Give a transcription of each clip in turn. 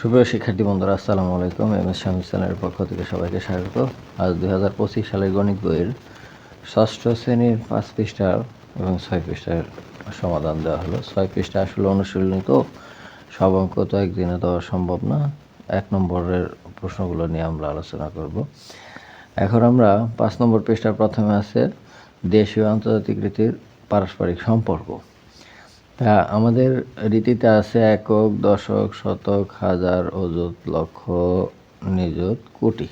সুপ্রিয় শিক্ষার্থী বন্ধুরা, আসসালামু আলাইকুম। এম এস চ্যানেলের পক্ষ থেকে সবাইকে স্বাগত। আজ দুই হাজার পঁচিশ সালের গণিত বইয়ের ষষ্ঠ শ্রেণির পাঁচ পৃষ্ঠার এবং ছয় পৃষ্ঠার সমাধান দেওয়া হলো। ছয় পৃষ্ঠা আসলে অনুশীলনী তো সব অঙ্ক তো একদিনে দেওয়া সম্ভব না। এক নম্বরের প্রশ্নগুলো নিয়ে আমরা আলোচনা করব। এখন আমরা পাঁচ নম্বর পৃষ্ঠার প্রথমে আছে দেশীয় আন্তর্জাতিক রীতির পারস্পরিক সম্পর্ক। তা আমাদের রীতিতে আছে একক, দশক, শতক, হাজার, অযুত, লক্ষ, নিযুত, কোটি।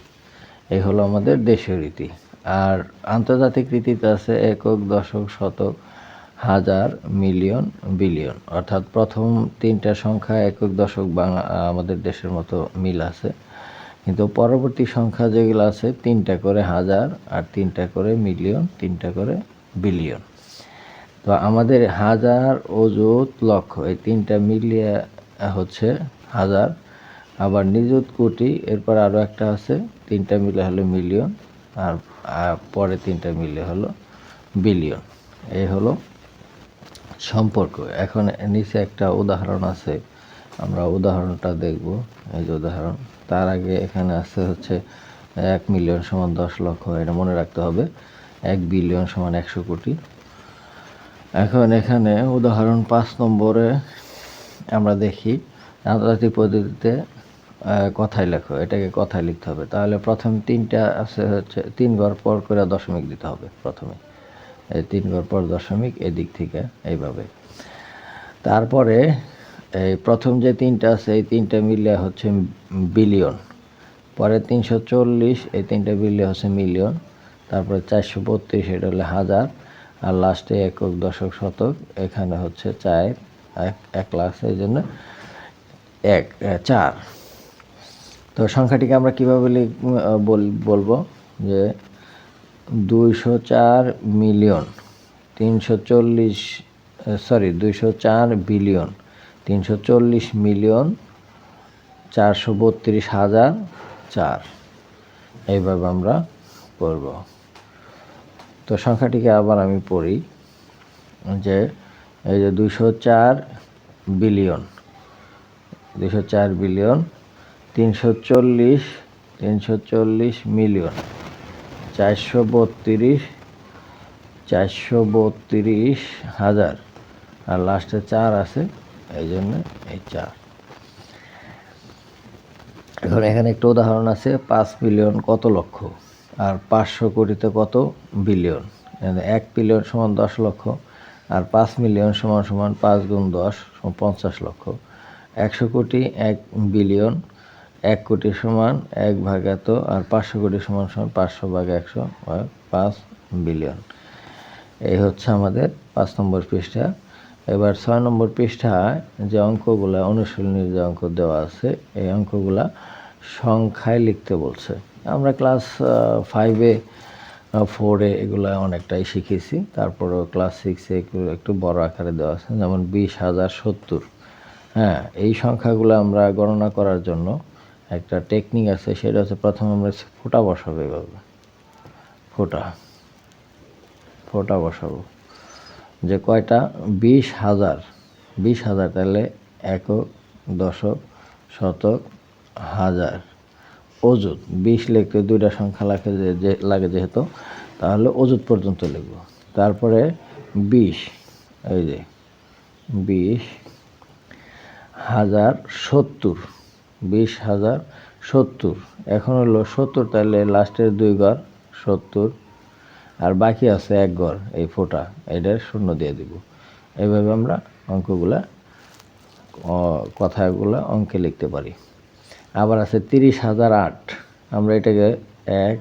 এই হলো আমাদের দেশীয় রীতি। আর আন্তর্জাতিক রীতিতে আছে একক, দশক, শতক, হাজার, মিলিয়ন, বিলিয়ন। অর্থাৎ প্রথম তিনটা সংখ্যা একক, দশক বাংলা আমাদের দেশের মতো মিল আছে। কিন্তু পরবর্তী সংখ্যা যেগুলো আছে, তিনটা করে হাজার আর তিনটা করে মিলিয়ন, তিনটা করে বিলিয়ন। তো আমাদের হাজার অযুত লক্ষ, এই তিনটা মিলিয়ে হচ্ছে হাজার। আবার নিযুত কোটি, এরপর আরও একটা আছে, তিনটা মিলে হলো মিলিয়ন, আর আর পরে তিনটা মিলে হলো বিলিয়ন। এই হলো সম্পর্ক। এখন নিচে একটা উদাহরণ আছে, আমরা উদাহরণটা দেখব। এই যে উদাহরণ, তার আগে এখানে আছে হচ্ছে এক মিলিয়ন সমান দশ লক্ষ, এটা মনে রাখতে হবে, এক বিলিয়ন সমান একশো কোটি। এখন এখানে উদাহরণ পাঁচ নম্বরে আমরা দেখি, আন্তর্জাতিক পদ্ধতিতে কথায় লেখো, এটাকে কথায় লিখতে হবে। তাহলে প্রথম তিনটা আছে হচ্ছে তিন ঘর পর করে দশমিক দিতে হবে প্রথমে। এই তিন ঘর পর দশমিক এদিক থেকে, এইভাবে। তারপরে এই প্রথম যে তিনটা আছে, এই তিনটা মিলে হচ্ছে বিলিয়ন। পরে তিনশো চল্লিশ, এই তিনটা মিলে হচ্ছে মিলিয়ন। তারপরে চারশো বত্রিশ, এটা হলো হাজার। আর লাস্টে একক দশক শতক, এখানে হচ্ছে চার, এক এক লাখ এই জন্য এক চার। তো সংখ্যাটিকে আমরা কীভাবে বল- বলব? যে দুইশো চার মিলিয়ন, তিনশো চল্লিশ সরি দুইশো চার বিলিয়ন, তিনশো চল্লিশ মিলিয়ন, চারশো বত্রিশ হাজার চার। এইভাবে আমরা করব। তো সংখ্যাটিকে আবার আমি পড়ি, যে এই যে দুশো চার বিলিয়ন দুশো চার বিলিয়ন, তিনশো চল্লিশ তিনশো চল্লিশ মিলিয়ন, চারশো বত্রিশ চারশো বত্রিশ হাজার, আর লাস্টে চার আছে, এই জন্য এই চার। এখন এখানে একটা উদাহরণ আছে, পাঁচ মিলিয়ন কত লক্ষ? আর পাঁচশো কোটিতে কত? বিলিয়ন। এক বিলিয়ন সমান দশ লক্ষ, আর পাঁচ মিলিয়ন সমান সমান পাঁচ গুণ দশ পঞ্চাশ লক্ষ। একশো কোটি এক বিলিয়ন, এক কোটি সমান এক ভাগ এত, আর পাঁচশো কোটি সমান সমান পাঁচশো ভাগ একশো পাঁচ বিলিয়ন। এই হচ্ছে আমাদের পাঁচ নম্বর পৃষ্ঠা। এবার ছয় নম্বর পৃষ্ঠায় যে অঙ্কগুলা অনুশীলনীর যে অঙ্ক দেওয়া আছে, এই অঙ্কগুলা সংখ্যায় লিখতে বলছে। আমরা ক্লাস ফাইভে ফোরে এগুলো অনেকটাই শিখেছি। তারপরেও ক্লাস সিক্সে একটু একটু বড় আকারে দেওয়া আছে, যেমন বিশ হাজার সত্তর। হ্যাঁ এই সংখ্যাগুলো আমরা গণনা করার জন্য একটা টেকনিক আছে, সেটা হচ্ছে প্রথমে আমরা ফোটা বসাবো এভাবে। ফোটা, ফোঁটা বসাবো। যে কয়টা? বিশ হাজার। বিশ হাজার তাহলে একক, দশক, শতক, হাজার। অযুত বিশ লিখতে দুইটা সংখ্যা লাগে যে লাগে যেহেতু, তাহলে অযুত পর্যন্ত লিখব। তারপরে বিশ, এই যে, বিশ হাজার সত্তর, বিশ হাজার সত্তর। এখন হলো সত্তর, তাহলে লাস্টের দুই ঘর সত্তর, আর বাকি আছে এক ঘর, এই ফোঁটা এটা শূন্য দিয়ে দিব। এইভাবে আমরা অঙ্কগুলা কথাগুলো অঙ্কে লিখতে পারি। আবার আছে তিরিশ হাজার আট। আমরা এটাকে এক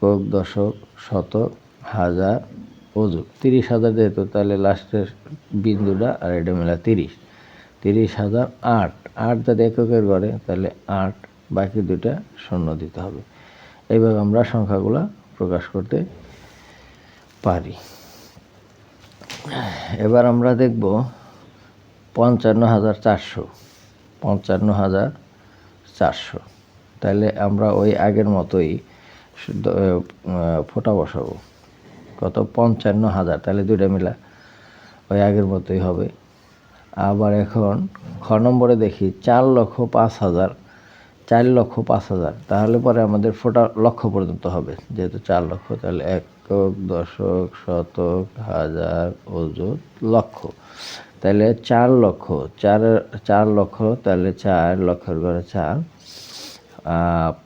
কক দশক শতক হাজার অযুত তিরিশ হাজার যেহেতু, তাহলে লাস্টের বিন্দুটা আর এটা মিলা তিরিশ। তিরিশ হাজার আট। আট যদি এককের ঘরে তাহলে আট বাকি দুটা শূন্য দিতে হবে। এইভাবে আমরা সংখ্যাগুলো প্রকাশ করতে পারি। এবার আমরা দেখব পঞ্চান্ন হাজার চারশো। পঞ্চান্ন হাজার চারশো। তাহলে আমরা ওই আগের মতোই ফোঁটা বসাবো। কত? পঞ্চান্ন হাজার। তাহলে দুইটা মিলা ওই আগের মতোই হবে। আবার এখন খ নম্বরে দেখি, চার লক্ষ পাঁচ হাজার, চার লক্ষ পাঁচ হাজার। তাহলে পরে আমাদের ফোটা লক্ষ পর্যন্ত হবে। যেহেতু চার লক্ষ, তাহলে একক, দশক, শতক, হাজার অযুত লক্ষ তাহলে চার লক্ষ, চার চার লক্ষ, তাহলে চার লক্ষের ঘরে চার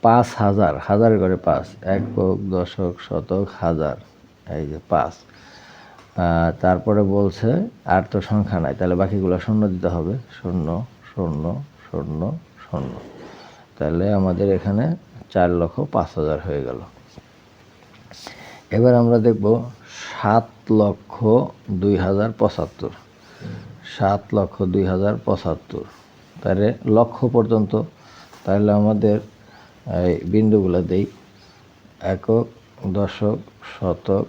পাঁচ হাজার হাজার ঘরে পাঁচ একক দশক শতক, হাজার, এই যে পাঁচ। তারপরে বলছে আর তো সংখ্যা নাই, তাহলে বাকিগুলো শূন্য দিতে হবে, শূন্য শূন্য শূন্য শূন্য। তাহলে আমাদের এখানে চার লক্ষ পাঁচ হাজার হয়ে গেল। এবার আমরা দেখব সাত লক্ষ দুই হাজার পঁচাত্তর। সাত লক্ষ দুই হাজার পঁচাত্তর। তাহলে লক্ষ পর্যন্ত, তাহলে আমাদের এই বিন্দুগুলো দেই। একক, দশক, শতক,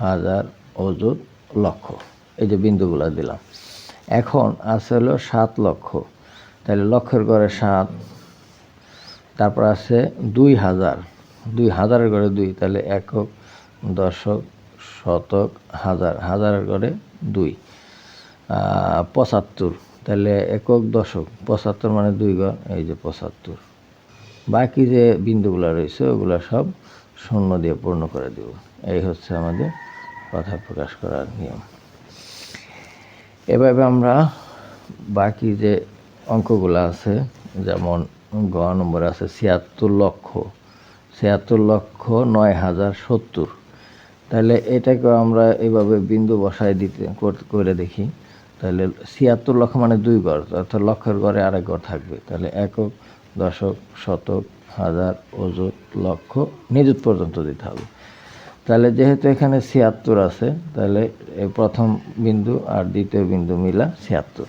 হাজার, অযুত, লক্ষ। এই যে বিন্দুগুলো দিলাম। এখন আছে হলো সাত লক্ষ। তাহলে লক্ষের ঘরে সাত, তারপর আছে দুই হাজার। দুই হাজারের ঘরে দুই, তাহলে একক, দশক, শতক, হাজার। হাজারের ঘরে দুই। পঁচাত্তর। তাহলে একক দশক, পঁচাত্তর মানে দুই ঘর এই যে পঁচাত্তর। বাকি যে বিন্দুগুলো রয়েছে, ওগুলো সব শূন্য দিয়ে পূর্ণ করে দেব। এই হচ্ছে আমাদের কথা প্রকাশ করার নিয়ম। এভাবে আমরা বাকি যে অঙ্কগুলো আছে, যেমন গ নম্বরে আছে ছিয়াত্তর লক্ষ। ছিয়াত্তর লক্ষ নয় হাজার সত্তর। তাহলে এটাকে আমরা এভাবে বিন্দু বসায় দিতে করে দেখি। তাহলে ছিয়াত্তর লক্ষ মানে দুই ঘর অর্থাৎ লক্ষের ঘরে আরেক ঘর থাকবে। তাহলে একক, দশক, শতক, হাজার, অযুত, লক্ষ, নিযুত পর্যন্ত দিতে হবে। তাহলে যেহেতু এখানে ছিয়াত্তর আছে, তাহলে প্রথম বিন্দু আর দ্বিতীয় বিন্দু মিলা ছিয়াত্তর।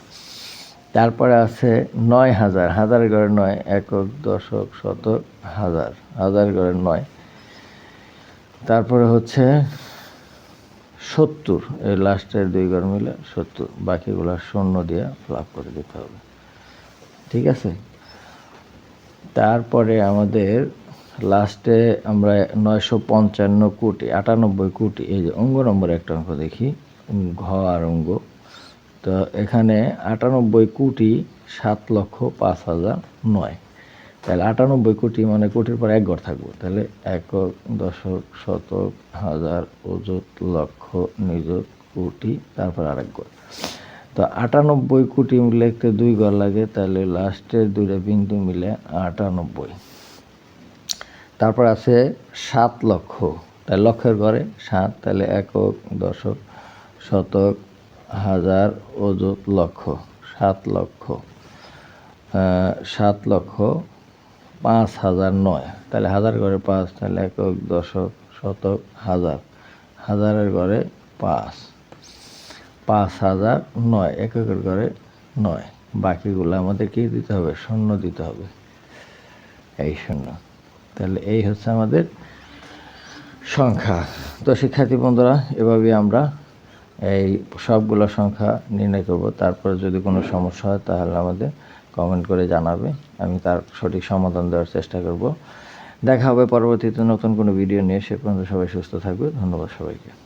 তারপরে আছে নয় হাজার হাজার ঘরে নয়, একক, দশক, শতক, হাজার হাজার ঘরে নয়। তারপরে হচ্ছে সত্তর এই লাস্টের দুই ঘর মিলে সত্তর। বাকিগুলো শূন্য দিয়ে ফ্লাপ করে দিতে হবে। ঠিক আছে? তারপরে আমাদের লাস্টে আমরা নয়শো পঞ্চান্ন কোটি, আটানব্বই কোটি, এই যে অঙ্গ নম্বর একটা অঙ্ক দেখি, ঘ আর অঙ্গ। তো এখানে আটানব্বই কোটি সাত লক্ষ পাঁচ হাজার নয়। তাহলে আটানব্বই কোটি মানে কোটির পর এক ঘর থাকব। তাহলে একক দশক, শতক, হাজার অযুত লক্ষ, নিযুত, কোটি, তারপর আরেক ঘর। তো আটানব্বই কোটি লিখতে দুই ঘর লাগে, তাহলে লাস্টের দুইটা বিন্দু মিলে আটানব্বই। তারপর আছে সাত লক্ষ। তাহলে লক্ষের ঘরে সাত, তাহলে একক, দশক, শতক, হাজার অযুত লক্ষ। সাত লক্ষ। সাত লক্ষ পাঁচ হাজার নয়। তাহলে হাজার ঘরে পাঁচ, তাহলে একক দশক শতক হাজার। হাজারের ঘরে পাঁচ। পাঁচ হাজার নয়, এককের ঘরে নয়। বাকিগুলো আমাদের কি দিতে হবে? শূন্য দিতে হবে। এই শূন্য। তাহলে এই হচ্ছে আমাদের সংখ্যা। তো শিক্ষার্থী বন্ধুরা এভাবে আমরা এই সবগুলো সংখ্যা নির্ণয় করব। তারপরে যদি কোনো সমস্যা হয়, তাহলে আমাদের কমেন্ট করে জানাবে। আমি তার সঠিক সমাধান দেওয়ার চেষ্টা করব। দেখা হবে পরবর্তীতে নতুন কোনো ভিডিও নিয়ে। সে পর্যন্ত সবাই সুস্থ থাকবে। ধন্যবাদ সবাইকে।